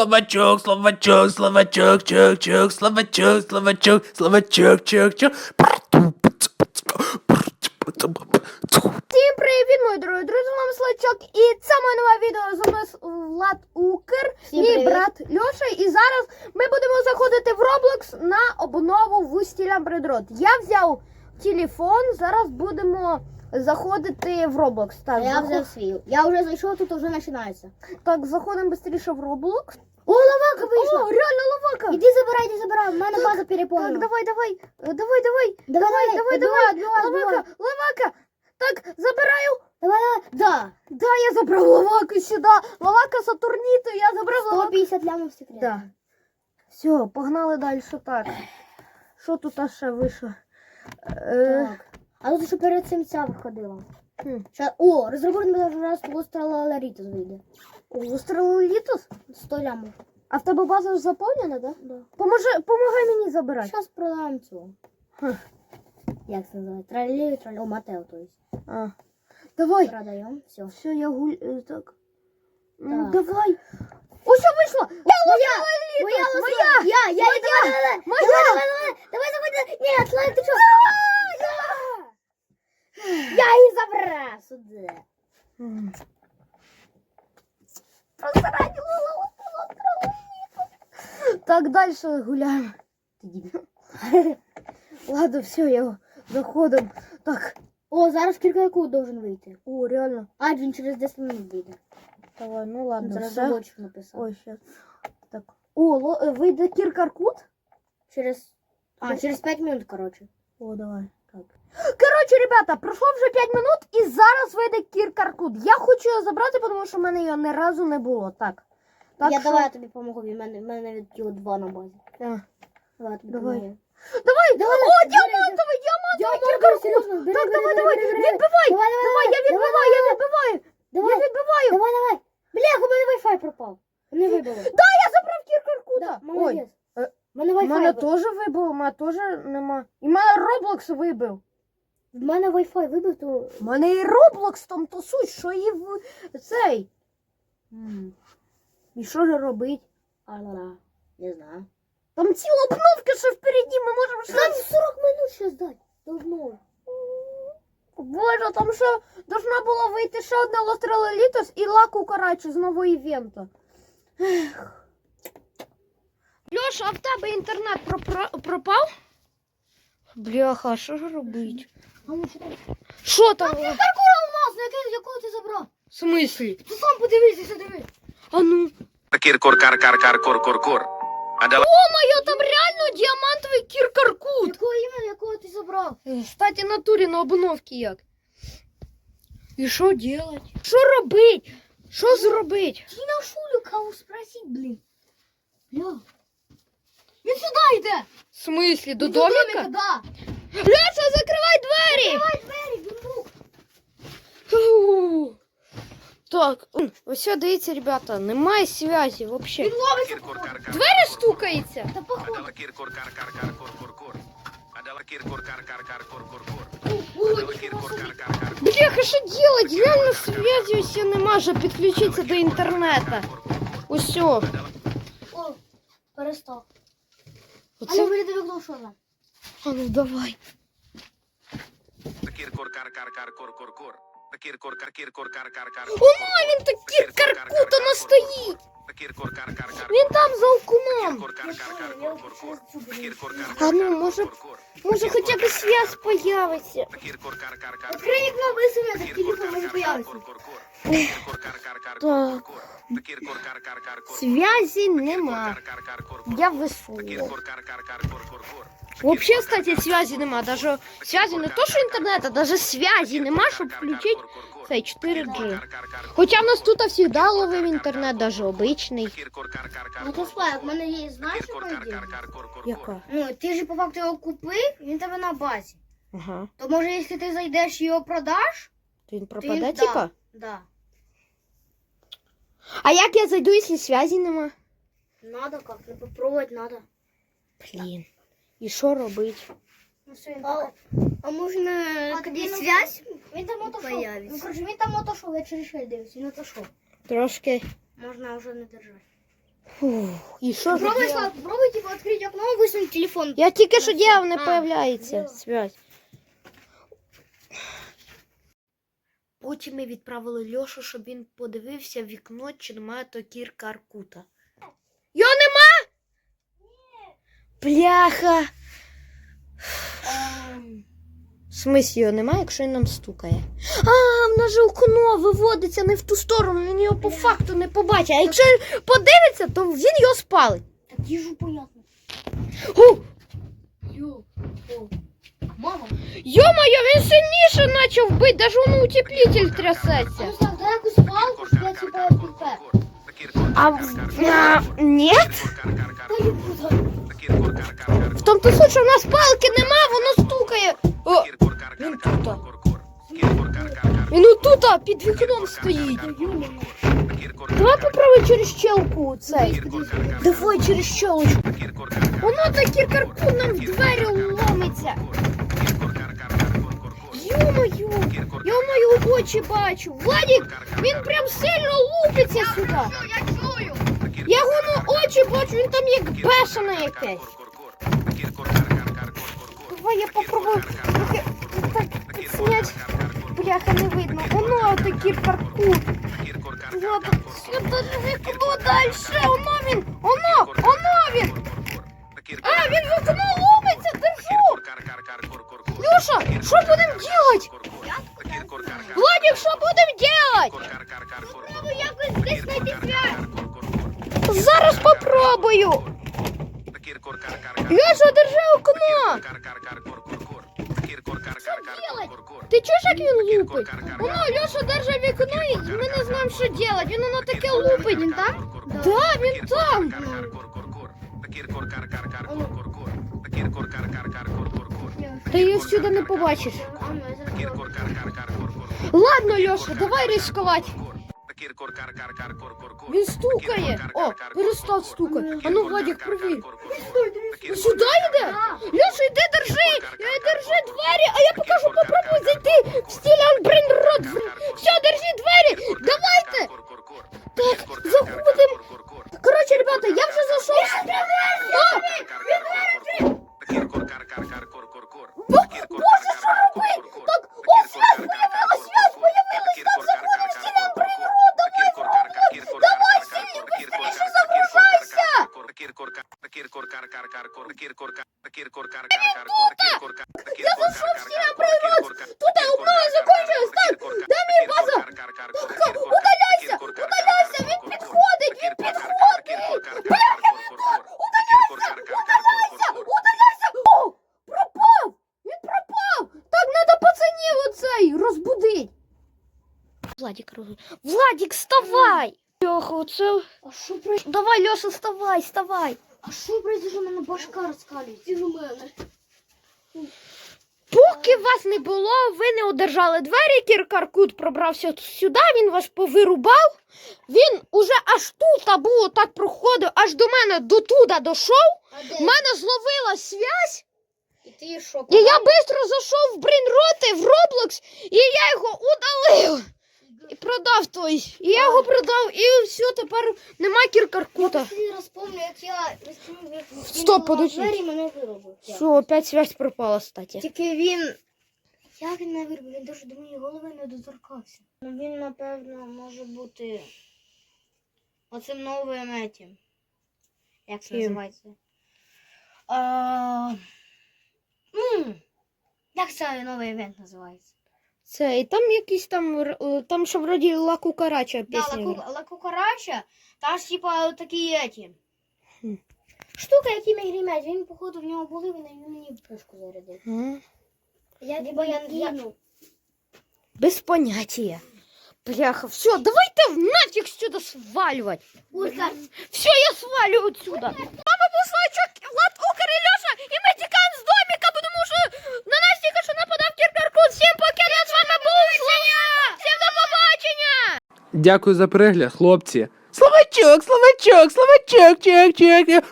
словачок, словачок, словачок, чок, чок, словачок, словачок, словачок, чок, чок. Всім привіт, мої дорогі друзі, з вами Слачок, і це моє нове відео з вами Влад Укр, Всім мій привіт. брат Льоша. І зараз ми будемо заходити в Roblox на обнову в Устіля Бредрот. Я взяв телефон, зараз будемо заходити в Roblox. Так, я заход- взяв свій. Я вже зайшов, тут вже починається. так заходимо швидше в Roblox. О, лавака О, вийшла! реально ловака! Іди забирай, іди забирай, в мене база Так, переповнена. давай, давай, е, давай, давай, давай, давай, давай, давай, давай, ловака, ловака. Так, забираю. давай, давай, да. Да, я забрав ловаку сюди. Ловака Сатурніту, я забрав ловаку. 150 лямов секрет. Да. Все, погнали далі. Так. Що тут ще вийшло? Е, Так. А тут ще перед цим ця виходила. хм. Ща... О, розроблений вже раз Лострала Ларітус вийде. Вистрелили літус? 100 лямов. А в тебе база вже заповнена, да? Да. Поможи, помагай мені забирати. Зараз продаємо цю. Хм. Як це називається? Троллею, троллею. О, Матео, то есть. А. Давай. Продаємо. Все. Все, я гуль... е, Так. Ну, Так. давай. О, що вийшло? Я Моя! Моя лоса! Моя! Я, я, Моя! давай, давай, давай, Моя! давай, давай, давай, давай, заходи, нет, Слайм, ты что? Я її забрав сюди. М. Просранила ловаку, Так, далі гуляємо. Ладно, все, я заходим. Так, О, зараз кілька яку должен вийти. о, реально. А, він через 10 минут вийде. Давай, ну ладно, Зараз все. забочок написав. Ой, сейчас. Так. О, ло, е, вийде Кіркаркут? Через... А, через 5 минут, короче. О, давай. Коротше, ребята, пройшло вже 5 минут і зараз вийде Кіркаркут. Я хочу його забрати, тому що в мене його ні разу не було. Так. Так, я що- давай я тобі помогу, в мене, в мене навіть його два на базі. Давай тобі Давай. помогу. Давай, Давай, О, діамантовий, діамантовий Кіркаркут. Так, давай, давай, відбивай. Давай, я відбиваю, я відбиваю. Давай, Я відбиваю. давай, давай. Бля, у мене Wi-Fi пропав. Не вибило. Да, я забрав Кіркаркута. Да, молодець. е, У мене Wi-Fi. мене теж вибив, у мене теж нема. І мене Roblox вибив. В мене Wi-Fi вибив, то... У мене і Roblox там тусуть, що і в цей. І що ж робить? А-ла-ла. Не знаю. Там ціла обновка ще впереді, ми можемо ще. Нам 40 минут ще здати. Должно. Боже, там ще должна була вийти ще одна Лострела Літос і Лаку Карачу з нового івента. Ех. Льоша, а в тебе інтернет пропра- пропав? Бляха, що ж робить? Що там? Там? Паркур алмаз, який, якого ти забрав? В смислі? Ти сам подивися, диви. А ну. Кір-кур, кар-кар-кар, кур-кур-кур. А дала О-моє, там реально діамантовий кіркаркут. Якого іменно, якого ти забрав? Е, Кстати, натурі на обновки як. І що делать? Що робить? Що зробить? Ти на шулю кого спросить, блін. Бля. Він сюди йде. В смислі, до Він домика? да. Леша, закривай двері! Давай двері, він мук. Фу. Так, м, ось сюди, дивіться, ребята, немає зв'язі Він взагалі. ловиться. кір-кур, кар-кар. Двері стукаються. Та А походу. дала кір-кур, кар-кар-кар, кур-кур-кур. А дала кір-кур, кар-кар-кар, кур-кур-кур. А Ой, дала кір-кур, кар-кар-кар. Бляха, що делать? Реально зв'язі ось не може підключитися до інтернету. Ось. о. О, перестав. А ну Оце. вийди вікно, що там? А ну давай. Ома, він такий каркута на стоїть. Кір-кур, кар-кар-кар. Він там за окумом. А ну, може, може хоча б зв'язь появиться. Відкрий вікно, висуне, так телефон може появиться. Зв'язі нема. Я висуну. Вообще, кстати, связи нема. Даже связи не то, що інтернет, а даже связи нема, щоб включити цей 4G. Хоча в нас тут завжди ловив інтернет, даже обичний. Ну то Слайк, в мене є, знаєш, яка ідея? Яка? Ну, ти ж по факту його купив, він тебе на базі. Ага. То може, якщо ти зайдеш і його продаш, То він пропаде, він, типа? да. А як я зайду, якщо связі нема? Надо как, ну попробовать надо. Блін. І що робить? Ну, а, а можна А, тобі він- связь? Він там отошов. Появиться. Ну, коротше, він там отошов, я через шель дивився, він отошов. Трошки. Можна вже не держати. Фух, І що ж? Попробуй, я? Слав, попробуй, типа, открыть окно, высунуть телефон. Я тільки що діяв, не А, появляється діяв. связь. Потім ми відправили Льошу, щоб він подивився в вікно, чи немає то кірка Аркута. Нема? Бляха. Ем, В смислі його немає, якщо він нам стукає. А, в нас же окно виводиться не в ту сторону, він його по факту не побачить. А якщо він подивиться, то він його спалить. Так їжу понятно. Йо, о. Мама. Йо-моє, він сильніше почав бити, навіть воно утеплитель трясеться. ну, Слав, дай якусь палку, щоб я, типа, піпе. А, а ні? Дай їй куда. В тому то суть, що в нас палки нема, воно стукає. О, він тут. Він отут під вікном стоїть. Давай попробуй через щелку цей. Давай через щелочку. Воно такий каркун нам в двері ломиться. Йо-моє, я мої очі бачу. Владик, він прям сильно лупиться сюди. Я. Воно очі бачу, він там як бешене якесь. Давай я попробую так зняти. Бляха, не видно. Воно такий паркур. Ладно, сюди вікно далі. Воно він, воно, воно він. А, він в окно ломиться, держу. Люша, що будемо делать? Зараз попробую. Леша, держи окно. Ти чуєш, як він лупить? Воно, Леша держи вікно і ми не знаємо, що робити. Він воно таке лупить. Він там? Да, він там. Ти її сюди не побачиш. Ладно, Леша, давай ризикувати. Він стукає. О, перестав стукати. А ну, Владик, провір. Сюди йде? Леша, йди, держи! Е, Держи двері, а я покажу, попробуй Я зайшов в стілян Брейнрод! Тут обнова закончилась! Так, де мій база? Удаляйся! Удаляйся! Він підходить! Він підходить! Бляха, він! Удаляйся! Удаляйся! Удаляйся! О! Пропав! Він пропав! Так, надо пацанів оцей розбудить! Владик, Владик, вставай! Льоха, оце... А що. Давай, Леша, вставай, вставай! А що произошло? У мене башка розкалюється. Ти у мене. Поки вас не було, ви не одержали двері, Кіркаркут пробрався сюди, він вас повирубав. Він уже аж тут був, так проходив, аж до мене до туди дійшов. А мене зловила связь, І ти що? і я швидко зайшов в Брінроти, в Роблокс, і я його удалив. І продав той. І я його продав, і все, тепер нема Кіркаркута. Як я розчинив, як він Стоп, подожди. двері, мене виробив. Все, опять связь пропала, кстати. Тільки він. Як він не виробив? Він дуже до моєї голови не доторкався. Ну він, напевно, може бути оцим новим етім. Як це називається? А... Ну, як цей новий івент називається? Це, і там якийсь там, е, там що вроді Ла Кукарача Да, пісня. Ла. Ку- Ла Кукарача, та ж типа такі еті. Хм. Штука, які ми він, походу, в нього були, він мені пушку зарядив. Ага. Я, Либо я, я, Без понятия. Бляха, все, давайте в нафиг сюда сваливать. Урка, Все, я свалю отсюда. Папа послачок, Влад Укр и Леша, и мы тікаємо з домика, потому що на нас тільки що нападав Кіркаркут. Всім пока, я з вами був Слава. Всім до побачення. Дякую за перегляд, хлопці. Словачок, словачок, словачок, чек, чек.